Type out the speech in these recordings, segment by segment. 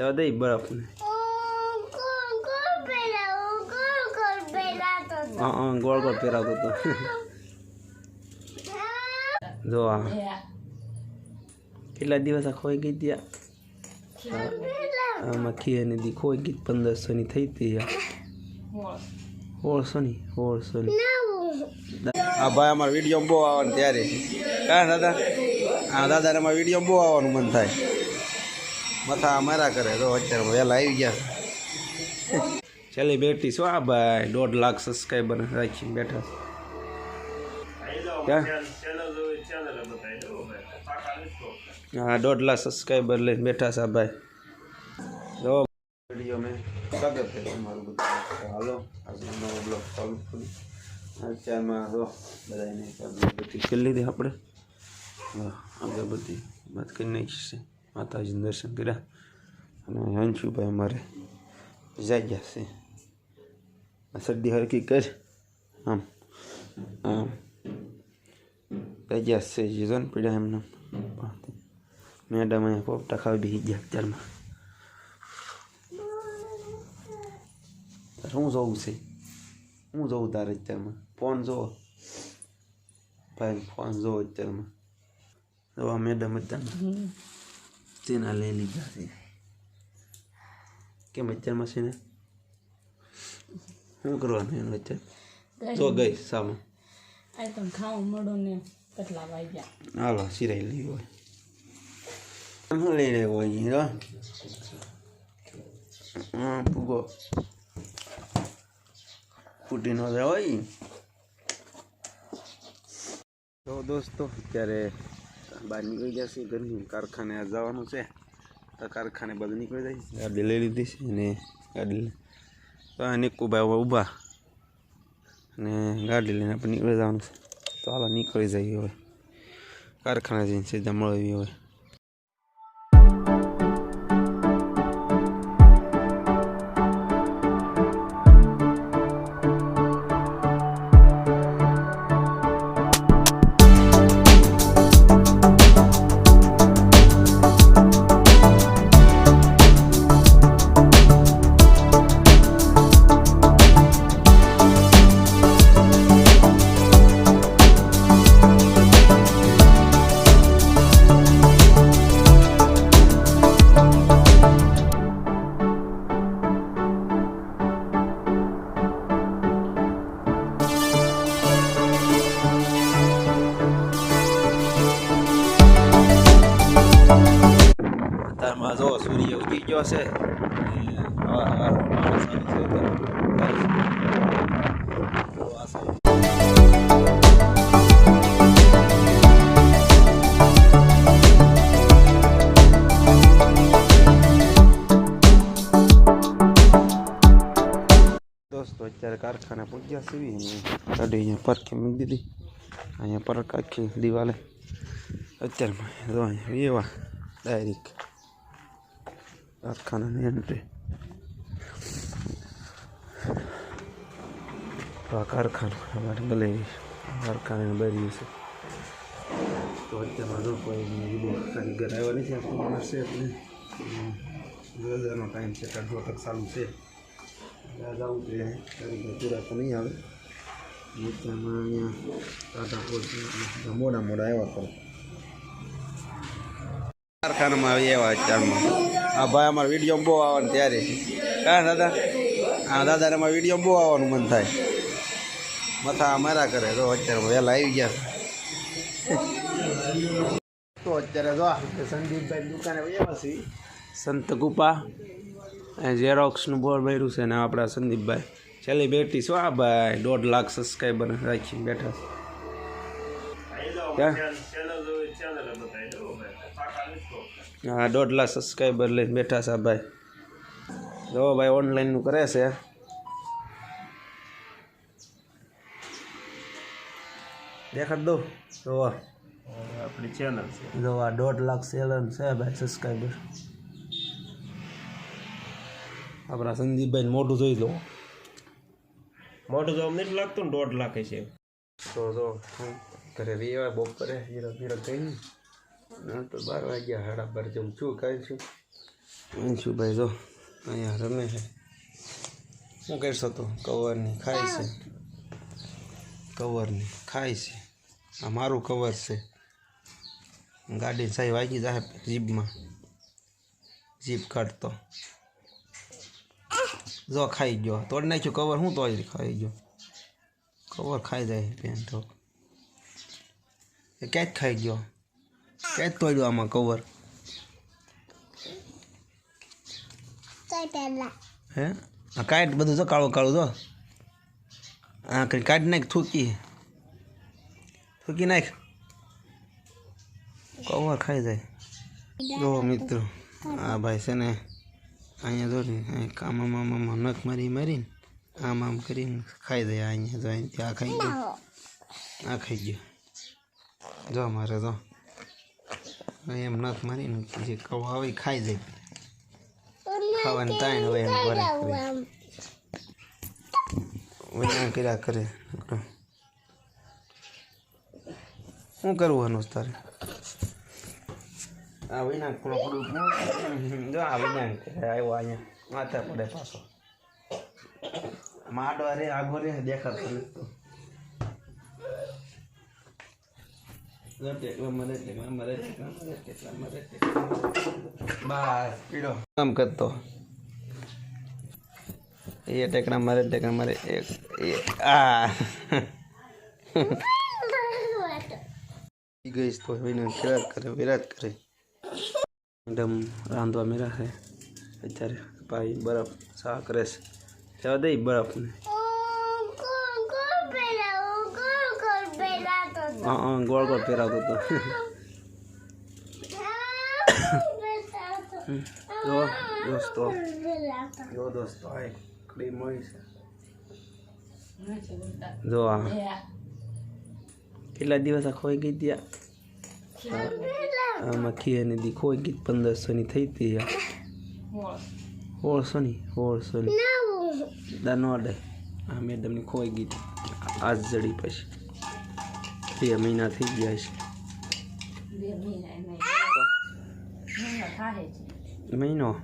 જવા દઈ બરફને હા હા ગોળ ગોળ પહેરાવતો હતો જો આ કેટલા દિવસ આ ખોઈ ગઈ ત્યાં આમાં ખીયાની દી ખોઈ ગઈ પંદરસોની થઈ હતી સોળસોની સોળસોની આ ભાઈ અમારે વીડિયો બહુ આવવાનું ત્યારે કાં દાદા હા દાદાને અમારે વીડિયો બહુ આવવાનું મન થાય મથા મારા કરે તો અત્યારે વહેલા આવી ગયા. ચાલી બેઠી શું આ ભાઈ? દોઢ લાખ સબસ્ક્રાઈબર રાખી બેઠા હા દોઢ લાખ સબસ્ક્રાઈબર લઈને બેઠા છે ભાઈ. જો. વીડિયો મેં સ્વાગત છે તમારું બધું હાલો આજનો નવો બ્લોગ ચાલુ કરું. અત્યારમાં જો બધાને બધી કરી લીધી આપણે. આગળ બધી વાત કરી નાખી છે માતાજીનું દર્શન કર્યા અને હંશુભાઈ અમારે જાય ગયા છે આ શરદી હરકી કર આમ આમ ગયા છે જીવન પીડ્યા એમને મેડમ અહીંયા પોપટા ખાવી બેસી ગયા અત્યારમાં તારે શું જોવું છે હું જોઉં તારે અત્યારમાં ફોન જોવો ભાઈ ફોન જોવો અત્યારમાં જોવા મેડમ અત્યારમાં તેના લઈ લીધા છે કેમ અત્યારમાં છે ને શું કરવાનું એનું અત્યારે જો ગઈ સામે તો ખાવું મળો ને કેટલા વાગ્યા હાલો સિરાઈ લેવી હોય શું લઈ રહ્યો હોય હા પૂગો ફૂટી ન જાય હોય તો દોસ્તો અત્યારે બહાર નીકળી જશે ઘરની કારખાને આ જવાનું છે. તો કારખાને બધું નીકળી જાય ગાડી લઈ લીધી છે અને ગાડી તો આ નિકુભાઈ ઊભા. અને ગાડી લઈને આપણે નીકળી જવાનું છે. તો હાલો નીકળી જઈએ હવે. કારખાને જઈને સીધા મળવી હવે. ગયો છે દોસ્તો અત્યારે કારખાને પહોંચ્યા સીવી ગાડી અહીંયા પરખી મૂકી દીધી અહીંયા પરખ આખી દિવાલે અત્યારમાં એવા ડાયરેક્ટ કારખાનાની એન્ટ્રી આ કારખાનું અમારે ગલેરી કારખાને બરી છે તો અત્યારમાં જો કોઈ બીજો કારીગર આવ્યો નથી આપણો માણસ છે એટલે ગજાનો ટાઈમ છે અડધો તક ચાલુ છે જવું છે કારીગર પૂરા તો નહીં આવે અત્યારમાં અહીંયા ટાટા પોચ મોડા મોડા આવ્યા કરો કારખાનામાં આવી એવા અત્યારમાં આ ભાઈ અમારે વીડિયો બહુ આવવાનું ત્યારે. કાં દાદા? હા દાદાને અમારે વીડિયો બહુ આવવાનું મન થાય. મથા મારા કરે તો અત્યારે વહેલા આવી ગયા. તો અત્યારે જો સંદીપભાઈ દુકાને આવ્યા છીએ. સંત ગુપા. ઝેરોક્સનું બોર્ડ ભર્યું છે ને આપણા સંદીપભાઈ. છેલ્લી બેટી શું આ ભાઈ? દોઢ લાખ સબસ્ક્રાઈબર રાખી બેઠા ક્યાં? હા દોઢ લાખ સબસ્ક્રાઈબર લઈને બેઠા છે ભાઈ. જો ભાઈ ઓનલાઈનનું કરે છે. દેખાડ દો જો આપણી ચેનલ છે. જો આ દોઢ લાખ સેલન છે ભાઈ સબસ્ક્રાઈબર આપણા સંદીપભાઈ મોઢું જોઈ લો. મોટું જોવા નથી લાગતું ને દોઢ લાખ છે. તો જો ઘરે રહી વેવા બપોરે હીરો હીરો કઈ તો બાર વાગ્યા સાડા બાર જેવું છું, કાંઈ છું. અંશુભાઈ જો, અહીંયા રમે છે. શું કરશો તો? કવરની ખાય છે? કવરની ખાય છે. આ મારું કવર છે. ગાડી સાહેબ વાગી જાય જીભમાં જીભ કાઢતો. જો, ખાઈ ગયો. તોડી નાખ્યું કવર, હું તોડી ખાઈ ગયો. કવર ખાઈ જાય પેન તો એ ક્યાં જ ખાઈ ગયો. જ તોડ્યું આમાં કવર હે આ કાઢ બધું જો કાળું કાળું જો આ કઈ કાઢી નાખ થૂકી થૂકી નાખ કવર ખાઈ જાય જો મિત્રો આ ભાઈ છે ને અહીંયા જો ને અહીં કામ આમ નખ મારી મારીને આમ આમ કરીને ખાઈ જાય અહીંયા જો અહીંથી આ ખાઈ ગયો આ ખાઈ ગયો જો મારે જો અહીં એમ નખ જે કવ આવે ખાઈ જાય. ખાવાની તાણ હોય એમ કરે વિના કર્યા કરે. શું કરવું આનું તારે? આ વિના થોડું જો આ વિના આવ્યો અહીંયા માથે પડે પાછો. માટો રે આગો રે દેખાતો નથી તો જો ટેકલા મરે ટેકલા મરે ટેકલા મરે ટેકલા મરે ટેકલા મરે બાર પીડો કામ કરતો એ ટેકડા મારે ટેકડા મારે આ ગઈશ તો એને વિરાટ કરે વિરાટ કરે મેડમ રાંધવા મેરા છે અત્યારે ભાઈ બરફ સા કરે છે જવા દઈ બરફને હા હા ગોળ ગોળ પહેરાવતો હતો જો દોસ્તો. જો દોસ્તો આ એક ક્રીમ મળી છે. જો આ. કેટલા દિવસ આ ખોઈ ગઈ ત્યાં? આમાં ખીયાની દી ખોઈ ગઈ પંદરસોની થઈ હતી સોળસોની સોળસોની. દાનો અડે. આ મેડમની ખોઈ ગઈ. આજ જડી પછી. બે મહિના થઈ ગયા છે. મહિના?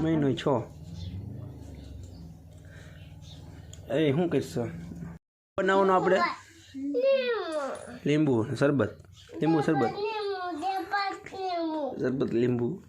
મહિનો છ. એ, શું કરીશું? બનાવવાનું આપણે? લીંબુ, શરબત. લીંબુ, શરબત. શરબત, લીંબુ.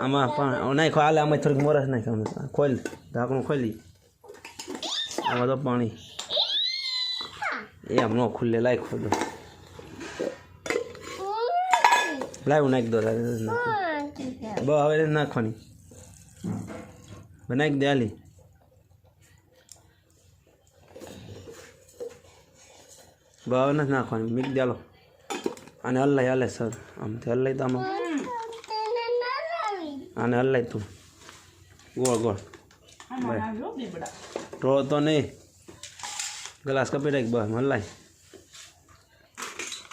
આમાં પણ નાખો, હાલે આમાં થોડીક મોરસ નાખ્યો ખોલ, ઢાંકણું ખોલી. આમાં તો પાણી. એ ન ખુલ્લે લાય ખોલો. લાવ નાખી દો બ હવે નાખવાની. બનાવી દે હાલી. હવે નથી નાખવાની. મીક દે અને આને હલે સર. આમથી હલાય તો આમાં. અને હલાય તું. ગોળ ગોળ. તો નહીં. ગ્લાસ કપી રાખ બસ લાય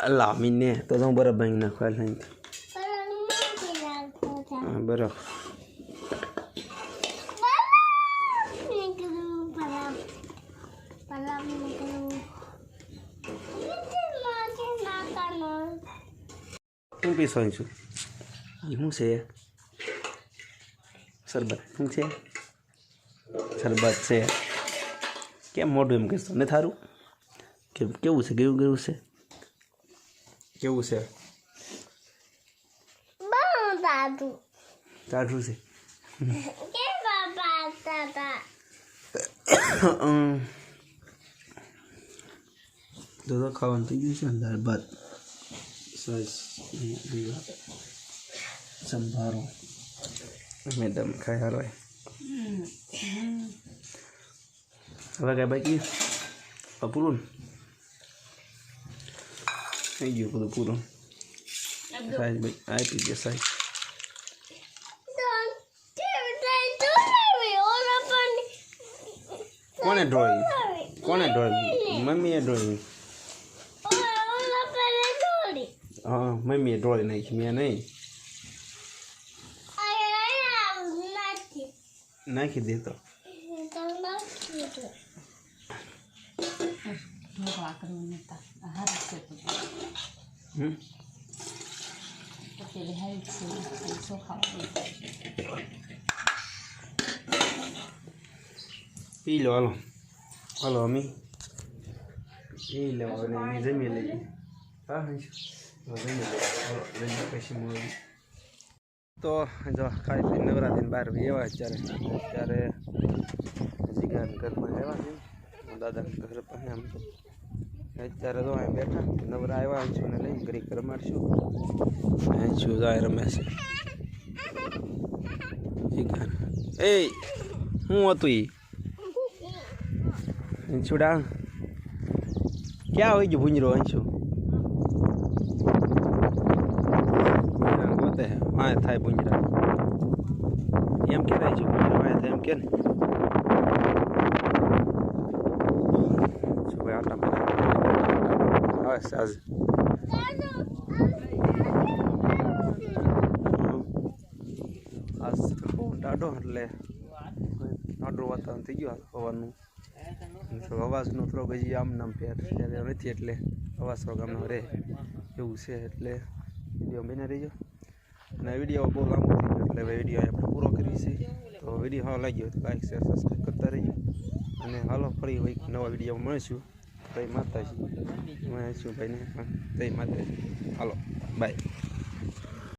અલ્લા મીને તો હું બરફ ભાંગી નાખવા હા બરફ શું પીસો છું શું છે શરબત શું છે શરબત છે કેમ મોઢું એમ કહેશો? ને થારું? કે કેવું છે? કેવું કેવું છે? કેવું છે? ટાઢું છે. તો ખાવાનું થઈ ગયું છે ને દાળ ભાત સરસ સંભારો. મેડમ ખાઈ હારો પૂરું ને? થઈ ગયું બધું પૂરું સાહેબ ભાઈ આપી દે સાહેબ કોને ઢોળી કોને ઢોળી મમ્મીએ ઢોળી હા મમ્મીએ ઢોળી નાખી મેં નહીં નાખી દે પેલી હાઈ છે એ ચોખા પી લો હાલો હાલો અમી પી લો અને અમી જમી લઈએ હા હંસ જમી લઈએ હાલો જમી તો જો ખાઈ પી નવરાત્રિને બહાર એવા અત્યારે અત્યારે જીગાન ઘરમાં આવ્યા છે દાદાના ઘર પાસે આમ તો અત્યારે તો અહીં બેઠા. નવરા આવ્યા છું ને લઈને ઘડીક રમાડશું અહીં છું જાય રમે એ હું હતું એ અંશુડા ક્યાં હોય છે. ભૂંજરો અંશુ ગોતે વાય થાય ભૂંજરા. એમ કે થાય છે વાય થાય એમ કે ને. આટા હવે સાજ આજ બહુ ટાઢો એટલે ટાઢું વાતાવરણ થઈ ગયું થોડો અવાજનો થોડોક હજી આમ નામ ફેર નથી, એટલે અવાજ થોડોક આમનો રહે એવું છે, એટલે વીડિયો બને રહીજો. અને વીડિયો બહુ લાંબો થઈ ગયો, એટલે વીડિયો આપણે પૂરો કરીએ છે તો વીડિયો સારો લાગ્યો તો લાઈક શેર સબસ્ક્રાઈબ કરતા રહીએ અને હાલો ફરી એક નવા વીડિયો મળીશું. જય માતાજી. હું છું ભાઈને. પણ જય માતાજી. હાલો બાય